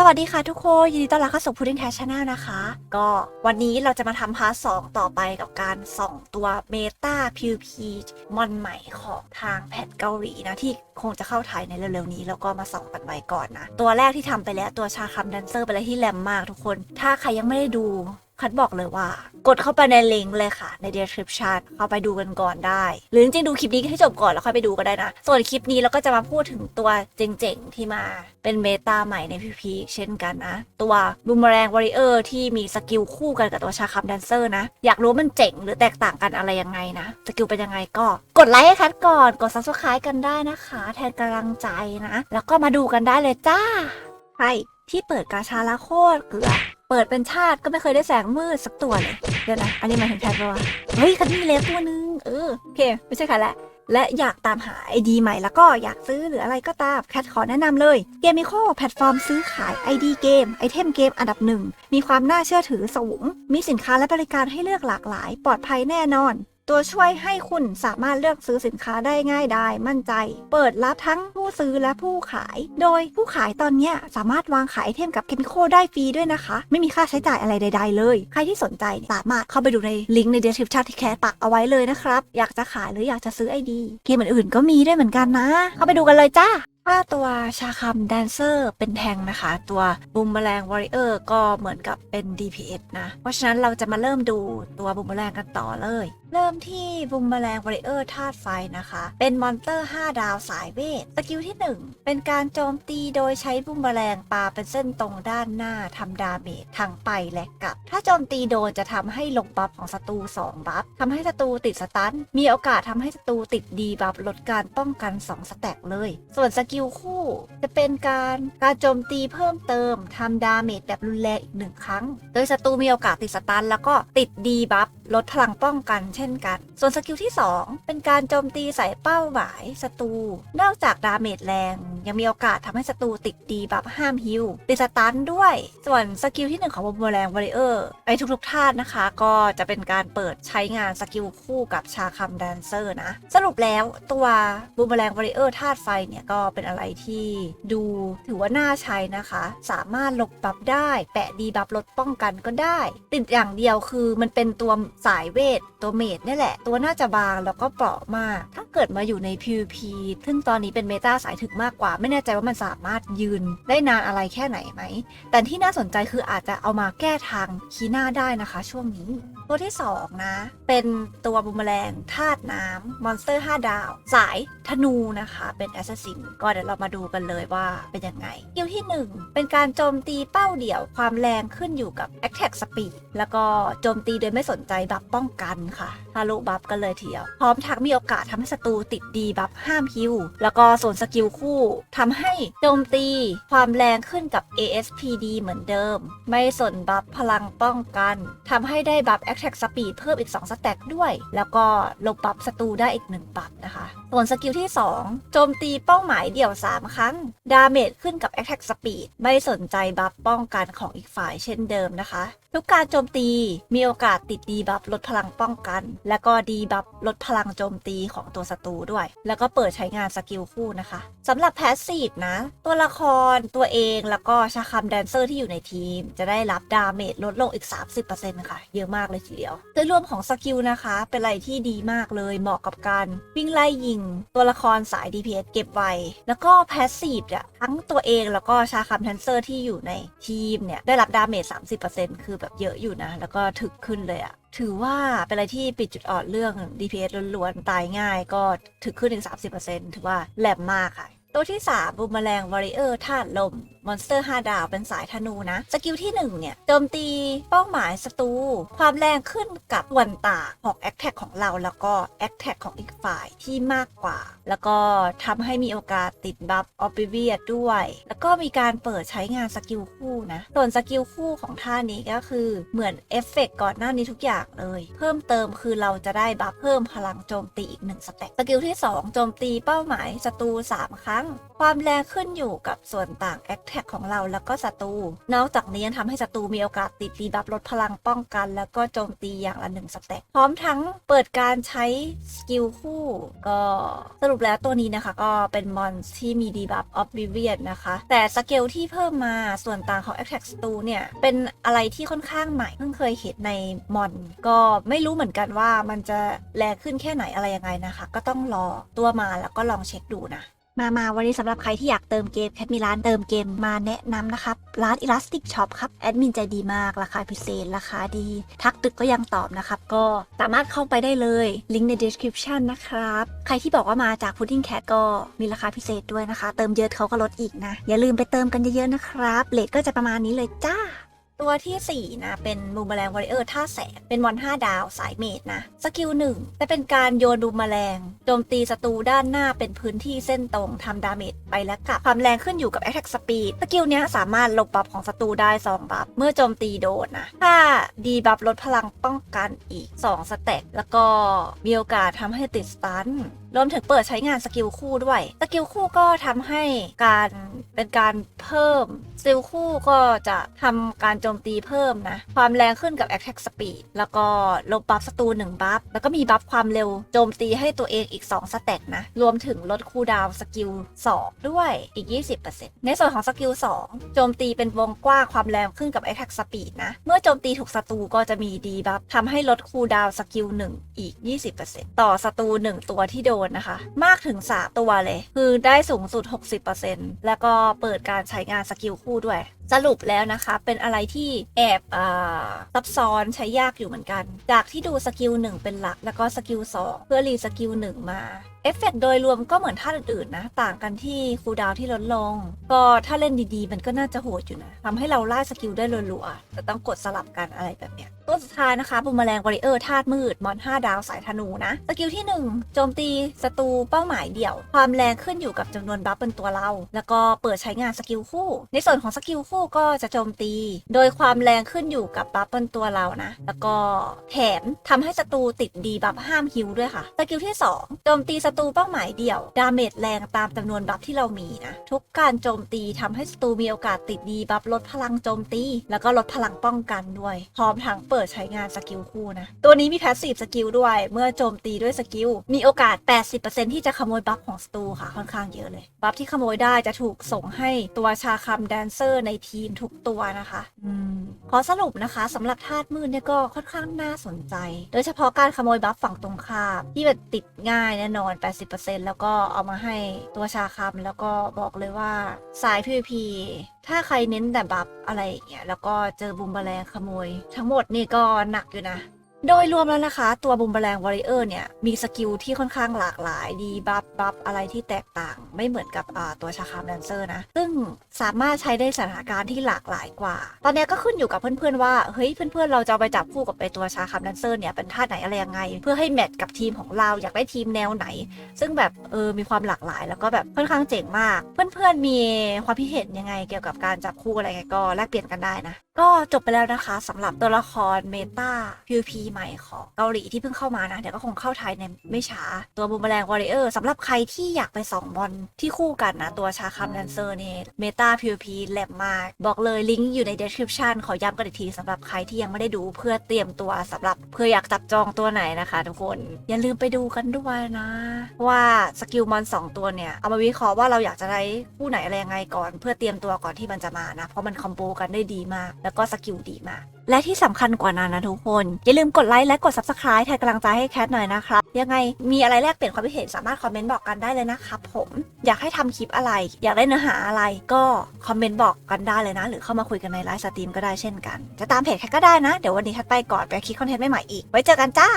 สวัสดีค่ะทุกคน ยินดีต้อนรับเข้าสู่ Pudding Cash Channel นะคะ ก็วันนี้เราจะมาทำพาร์ทสองต่อไปกับการส่องตัวเมตา PVP มอนใหม่ของทางแพทเกาหลีนะ ที่คงจะเข้าไทยในเร็วๆนี้ แล้วก็มาส่องกันไว้ก่อนนะ ตัวแรกที่ทำไปแล้วตัวชาคัมแดนเซอร์ไปแล้วที่แรมมากทุกคน ถ้าใครยังไม่ได้ดู คัดบอกเลยว่า กดเข้าไปในลิงก์เลยค่ะ ใน description เข้าไปดูกันก่อนได้ หรือจริงๆดูคลิปนี้ให้จบก่อนแล้วค่อยไปดูก็ได้นะ ส่วนคลิปนี้เราก็จะมาพูดถึงตัวเจ๋งๆ ที่มาเป็นเมตาใหม่ใน PVP เช่นกันนะ ตัวบูมแรงวอริเออร์ที่มีสกิลคู่กันกับตัวชาคัมแดนเซอร์นะ อยากรู้มันเจ๋งหรือแตกต่างกันอะไรยังไงนะ สกิลเป็นยังไงก็ กดไลค์ให้คัดก่อน กด subscribe กันได้นะคะ แทนกำลังใจนะ แล้วก็มาดูกันได้เลยจ้าใช่ที่เปิดกาชาละโคตรเกลือ เปิดเป็นชาติก็ไม่เคยได้แสงมืดสักตัวเลย เดี๋ยวนะ อันนี้หมายถึงแคทปะวะเฮ้ยคันนี้เล็กตัวนึง เออ โอเค ไม่ใช่ค่ะและ และอยากตามหาไอดีใหม่แล้วก็อยากซื้อหรืออะไรก็ตาม แคทขอแนะนำเลยเกมิโคแพลตฟอร์มซื้อขายไอดีเกม ไอเทมเกมอันดับหนึ่ง มีความน่าเชื่อถือสูง มีสินค้าและบริการให้เลือกหลากหลาย ปลอดภัยแน่นอน ตัวช่วยให้คุณสามารถเลือกซื้อสินค้าได้ง่ายดายมั่นใจ เปิดรับทั้งผู้ซื้อและผู้ขาย โดยผู้ขายตอนนี้สามารถวางขายไอเทมกับเคมิโคได้ฟรีด้วยนะคะ ไม่มีค่าใช้จ่ายอะไรใด ๆ เลย ใครที่สนใจสามารถเข้าไปดูในลิงก์ใน description ที่แคสปักเอาไว้เลยนะครับ อยากจะขายหรืออยากจะซื้อไอดีเกมอื่นๆก็มีด้วยเหมือนกันนะ เข้าไปดูกันเลยจ้า ถ้าตัวชาคัมแดนเซอร์เป็นแทงนะคะ ตัวบูมแมลงวอริเออร์ก็เหมือนกับเป็น DPS นะ เพราะฉะนั้นเราจะมาเริ่มดูตัวบูมแมลงกันต่อเลย เริ่มที่บูมแมลงวอริเออร์ธาตุไฟนะคะ เป็นมอนเตอร์ 5 ดาวสายเวท สกิลที่ 1 เป็นการโจมตีโดยใช้บูมแมลงปาเป็นเส้นตรงด้านหน้าทำดาเมจทั้งไปและกลับ ถ้าโจมตีโดนจะทำให้ลงบัฟของศัตรู2บัฟทำให้ศัตรูติดสตันมีโอกาสทำให้ศัตรูติดดีบัฟลดการป้องกัน2สแต็กเลย ส่วนสกิลคู่ จะเป็นการการโจมตีเพิ่มเติมทำดาเมจแบบรุนแรงอีกหนึ่งครั้ง โดยศัตรูมีโอกาสติดสตันแล้วก็ติดดีบัฟ ลดพลังป้องกันเช่นกัน ส่วนสกิลที่ 2 เป็นการโจมตีใส่เป้าหมายศัตรู นอกจากดาเมจแรง ยังมีโอกาสทำให้ศัตรูติดดีบัฟห้ามฮิลติดสตันด้วย ส่วนสกิลที่ 1 ของบูมแรงวอริเออร์ไอทุกๆท่านนะคะ ก็จะเป็นการเปิดใช้งานสกิลคู่กับชาคัมแดนเซอร์นะ สรุปแล้วตัวบูมแรงวอริเออร์ธาตุไฟเนี่ย ก็เป็นอะไรที่ดูถือว่าน่าใช้นะคะ สามารถลบบัฟได้ แปะดีบัฟลดป้องกันก็ได้ ติดอย่างเดียวคือมันเป็นตัวสายเวทตัวเมดเนี่ยแหละ ตัวน่าจะบางแล้วก็เปราะมาก ถ้าเกิดมาอยู่ใน PVP ซึ่งตอนนี้เป็นเมตาสายถึกมากกว่า ไม่แน่ใจว่ามันสามารถยืนได้นานอะไรแค่ไหนไหม แต่ที่น่าสนใจคืออาจจะเอามาแก้ทางคีน่าได้นะคะ ช่วงนี้ ตัวที่ 2 นะ เป็นตัวบูมแมลงธาตุน้ำมอนสเตอร์ 5 ดาว สายธนูนะคะ เป็นแอสซัสซินก็เดี๋ยวเรามาดูกันเลยว่าเป็นยังไงสกิลที่ 1 เป็นการโจมตีเป้าเดี่ยวความแรงขึ้นอยู่กับ Attack Speed แล้วก็โจมตีโดยไม่สนใจบัฟป้องกันค่ะทะลุบัฟกันเลยทีเดียว พร้อมทั้งมีโอกาสทำให้ศัตรูติดดีบัฟห้ามฮิว แล้วก็ส่วนสกิลคู่ทำให้โจมตีความแรงขึ้นกับ ASPD เหมือนเดิม ไม่สนบัฟพลังป้องกันทำให้ได้บัฟ Attack Speed เพิ่มอีก 2 สแต็กด้วย แล้วก็ลบบัฟศัตรูได้อีก 1 บัฟนะคะ ส่วนสกิลที่ 2 โจมตีเป้าหมายเดี่ยว 3 ครั้ง ดาเมจขึ้นกับ Attack Speed ไม่สนใจบัฟป้องกันของอีกฝ่ายเช่นเดิมนะคะ ทุกการโจมตีมีโอกาสติดดีบัฟลดพลังป้องกัน แล้วก็ดีบัฟลดพลังโจมตีของตัวศัตรูด้วย แล้วก็เปิดใช้งานสกิลคู่นะคะสำหรับแพสซีฟนะ ตัวละครตัวเองแล้วก็ชาคัมแดนเซอร์ที่อยู่ในทีม จะได้รับดาเมจลดลงอีก 30%ค่ะ เยอะมากเลยทีเดียวโดยรวมของสกิลนะคะ เป็นอะไรที่ดีมากเลยเหมาะกับการวิ่งไล่ยิง ตัวละครสาย DPS เก็บไวแล้วก็แพสซีฟเนี่ยทั้งตัวเองแล้วก็ชาคัมแดนเซอร์ที่อยู่ในทีมเนี่ยได้รับดาเมจ30%คือแบบเยอะอยู่นะ แล้วก็ถึกขึ้นเลยอะถือว่าเป็นอะไรที่ปิดจุดอ่อนเรื่อง DPS ล้วนๆ ตายง่ายก็ถึกขึ้นถึง 30%ถือว่าแหลมมากค่ะ ตัวที่3บูมแมลงวอริเออร์ธาตุลม มอนสเตอร์ 5 ดาว เป็นสายธนูนะ สกิลที่ 1 เนี่ยโจมตีเป้าหมายศัตรูความแรงขึ้นกับส่วนต่างของแอคแท็กของเราแล้วก็แอคแท็กของอีกฝ่ายที่มากกว่า แล้วก็ทำให้มีโอกาสติดบัฟออ b ิเวียด้วย แล้วก็มีการเปิดใช้งานสกิลคู่นะ ส่วนสกิลคู่ของท่านี้ก็คือเหมือนเอฟเฟกก่อนหน้านี้ทุกอย่างเลย เพิ่มเติมคือเราจะได้บัฟเพิ่มพลังโจมตีอีกหนึ่งสเต็ปสกิลที่ 2 โจมตีเป้าหมายศัตรู3 ครั้ง ความแรงขึ้นอยู่กับส่วนต่างแอคแท็กของเราแล้วก็ศัตรู นอกจากนี้ยังทำให้ศัตรูมีโอกาสติดดีบัฟลดพลังป้องกัน แล้วก็โจมตีอย่างละหนึ่งสเต็ปพร้อมทั้งเปิดการใช้สกิลคู่ก็สรุปแล้วตัวนี้นะคะก็เป็นมอนที่มีดีบัฟออฟบิเวียนนะคะ แต่สเกลที่เพิ่มมาส่วนต่างของ Attack ศัตรูเนี่ย เป็นอะไรที่ค่อนข้างใหม่เพิ่งเคยเห็นในมอน ก็ไม่รู้เหมือนกันว่ามันจะแรงขึ้นแค่ไหนอะไรยังไงนะคะ ก็ต้องรอตัวมาแล้วก็ลองเช็คดูนะ มามาวันนี้สำหรับใครที่อยากเติมเกมแคทมีร้านเติมเกมมาแนะนำนะครับ ร้าน Elastic Shop ครับ แอดมินใจดีมาก ราคาพิเศษ ราคาดี ทักตึกก็ยังตอบนะครับ ก็สามารถเข้าไปได้เลย ลิงก์ใน description นะครับ ใครที่บอกว่ามาจาก Pudding Cat ก็มีราคาพิเศษด้วยนะคะ เติมเยอะเขาก็ลดอีกนะ อย่าลืมไปเติมกันเยอะๆนะครับเลทก็จะประมาณนี้เลยจ้า ตัวทีสี่ 4 นะ เป็นบูมแมลงวอริเออร์ท่าแสง เป็นมอน 5 ดาวสายเมดนะ สกิลหนึ่งจะเป็นการโยนบูมแมลงโจมตีศัตรูด้านหน้าเป็นพื้นที่เส้นตรงทำดาเมจไปและกลับ ความแรงขึ้นอยู่กับ Attack Speed สกิลนี้สามารถลบบัฟของศัตรูได้ 2 บัฟ เมื่อโจมตีโดนนะ ถ้าดีบัฟลดพลังป้องกันอีก 2 สเต็ปแล้วก็มีโอกาสทำให้ติดสตันรวมถึงเปิดใช้งานสกิลคู่ด้วย สกิลคู่ก็ทำให้การเป็นการเพิ่ม สกิลคู่ก็จะทำการโจมตีเพิ่มนะ ความแรงขึ้นกับ Attack Speed แล้วก็ลบบัฟศัตรู1บัฟ แล้วก็มีบัฟความเร็วโจมตีให้ตัวเองอีก 2 สเต็ปนะ รวมถึงลดคูลดาวสกิล 2 ด้วยอีก 20%ในส่วนของสกิล 2 โจมตีเป็นวงกว้างความแรงขึ้นกับ Attack Speed นะ เมื่อโจมตีถูกศัตรูก็จะมีดีบัฟทำให้ลดคูลดาวสกิล 1 อีก 20%ต่อศัตรู 1 ตัวที่โดนนะคะ มากถึง 3 ตัวเลย คือได้สูงสุด 60%แล้วก็เปิดการใช้งานสกิลคู่ด้วย สรุปแล้วนะคะ เป็นอะไรที่แอบอซับซ้อนใช้ยากอยู่เหมือนกัน จากที่ดูสกิล1เป็นหลัก แล้วก็สกิล2เพื่อรีสกิล1มาเอฟเฟกต์โดยรวมก็เหมือนท่าอื่นๆนะ ต่างกันที่คูลดาวที่ลดลง ก็ถ้าเล่นดีๆ มันก็น่าจะโหดอยู่นะทำให้เราไล่สกิลได้รัวๆแต่ต้องกดสลับกันอะไรแบบเนี้ยตัวสุดท้ายนะคะบูมแมลงวอริเออร์ธาตุมืด มอน 5 ดาวสายธนูนะ สกิลที่ 1 โจมตีศัตรูเป้าหมายเดี่ยว ความแรงขึ้นอยู่กับจำนวนบัฟบนตัวเรา แล้วก็เปิดใช้งานสกิลคู่ ในส่วนของสกิลคู่ก็จะโจมตี โดยความแรงขึ้นอยู่กับบัฟบนตัวเรานะ แล้วก็แถมทำให้ศัตรูติดดีบัฟห้ามฮิวด้วยค่ะ สกิลที่ 2 โจมตีศตรูเป้าหมายเดี่ยว ดาเมจแรงตามจำนวนบัฟที่เรามีนะ ทุกการโจมตีทำให้ศัตรูมีโอกาสติดดีบัฟลดพลังโจมตี แล้วก็ลดพลังป้องกันด้วย พร้อมทั้งเปิดใช้งานสกิลคู่นะ ตัวนี้มีแพสซีฟสกิลด้วย เมื่อโจมตีด้วยสกิล มีโอกาส 80%ที่จะขโมยบัฟของศัตรูค่ะค่อนข้างเยอะเลย บัฟที่ขโมยได้จะถูกส่งให้ตัวชาคัมแดนเซอร์ในทีมทุกตัวนะคะอืมขอสรุปนะคะสำหรับธาตุมืดเนี่ยก็ค่อนข้างน่าสนใจ โดยเฉพาะการขโมยบัฟฝั่งตรงข้ามที่แบบติดง่ายแน่นอน80%แล้วก็เอามาให้ตัวชาคำแล้วก็บอกเลยว่าสาย PVP ถ้าใครเน้นแต่บัฟอะไรอย่างเงี้ยแล้วก็เจอบุมแรงขโมย ทั้งหมดนี่ก็หนักอยู่นะ โดยรวมแล้วนะคะ ตัวบูมแมลงวอริเออร์เนี่ย มีสกิลที่ค่อนข้างหลากหลาย ดีบัฟบัฟอะไรที่แตกต่าง ไม่เหมือนกับตัวชาคามแดนเซอร์นะ ซึ่งสามารถใช้ได้สถานการณ์ที่หลากหลายกว่า ตอนนี้ก็ขึ้นอยู่กับเพื่อนๆว่า เฮ้ยเพื่อนๆ เราจะไปจับคู่กับไอตัวชาคามแดนเซอร์เนี่ย เป็นท่าไหนอะไรยังไง เพื่อให้แมทกับทีมของเราอยากได้ทีมแนวไหน ซึ่งแบบเออมีความหลากหลาย แล้วก็แบบค่อนข้างเจ๋งมาก เพื่อนๆมีความคิดเห็นยังไง เกี่ยวกับการจับคู่อะไรไงก็แลกเปลี่ยนกันได้นะ ก็จบไปแล้วนะคะสำหรับตัวละครเมตา PVP ใหม่ของเกาหลีที่เพิ่งเข้ามานะ เดี๋ยวก็คงเข้าไทยในไม่ช้า ตัวบูมแมลงวอริเออร์สำหรับใครที่อยากไปสองบอลที่คู่กันนะ ตัวชาคัมแดนเซอร์เนี่ยเมตา PVP แหลมมาก บอกเลยลิงก์อยู่ใน description ขอย้ำกันอีกทีสำหรับใครที่ยังไม่ได้ดูเพื่อเตรียมตัวสำหรับเพื่ออยากจับจองตัวไหนนะคะทุกคนอย่าลืมไปดูกันด้วยนะ ว่าสกิลมอนสองตัวเนี่ยเอามาวิเคราะห์ว่าเราอยากจะได้คู่ไหนอะไรยังไงก่อน เพื่อเตรียมตัวก่อนที่มันจะมานะเพราะมันคอมโบกันได้ดีมากแล้วก็สกิลดีมาก และที่สำคัญกว่านั้นนะทุกคน อย่าลืมกดไลค์และกด subscribe แทนกำลังใจให้แคทหน่อยนะครับ ยังไงมีอะไรแลกเปลี่ยนความคิดเห็นสามารถคอมเมนต์บอกกันได้เลยนะครับผม อยากให้ทำคลิปอะไร อยากได้เนื้อหาอะไรก็คอมเมนต์บอกกันได้เลยนะ หรือเข้ามาคุยกันในไลฟ์สตรีมก็ได้เช่นกัน จะตามเพจแคทก็ได้นะ เดี๋ยววันนี้แคทไปก่อนไปคิดคอนเทนต์ใหม่ๆอีก ไว้เจอกันจ้า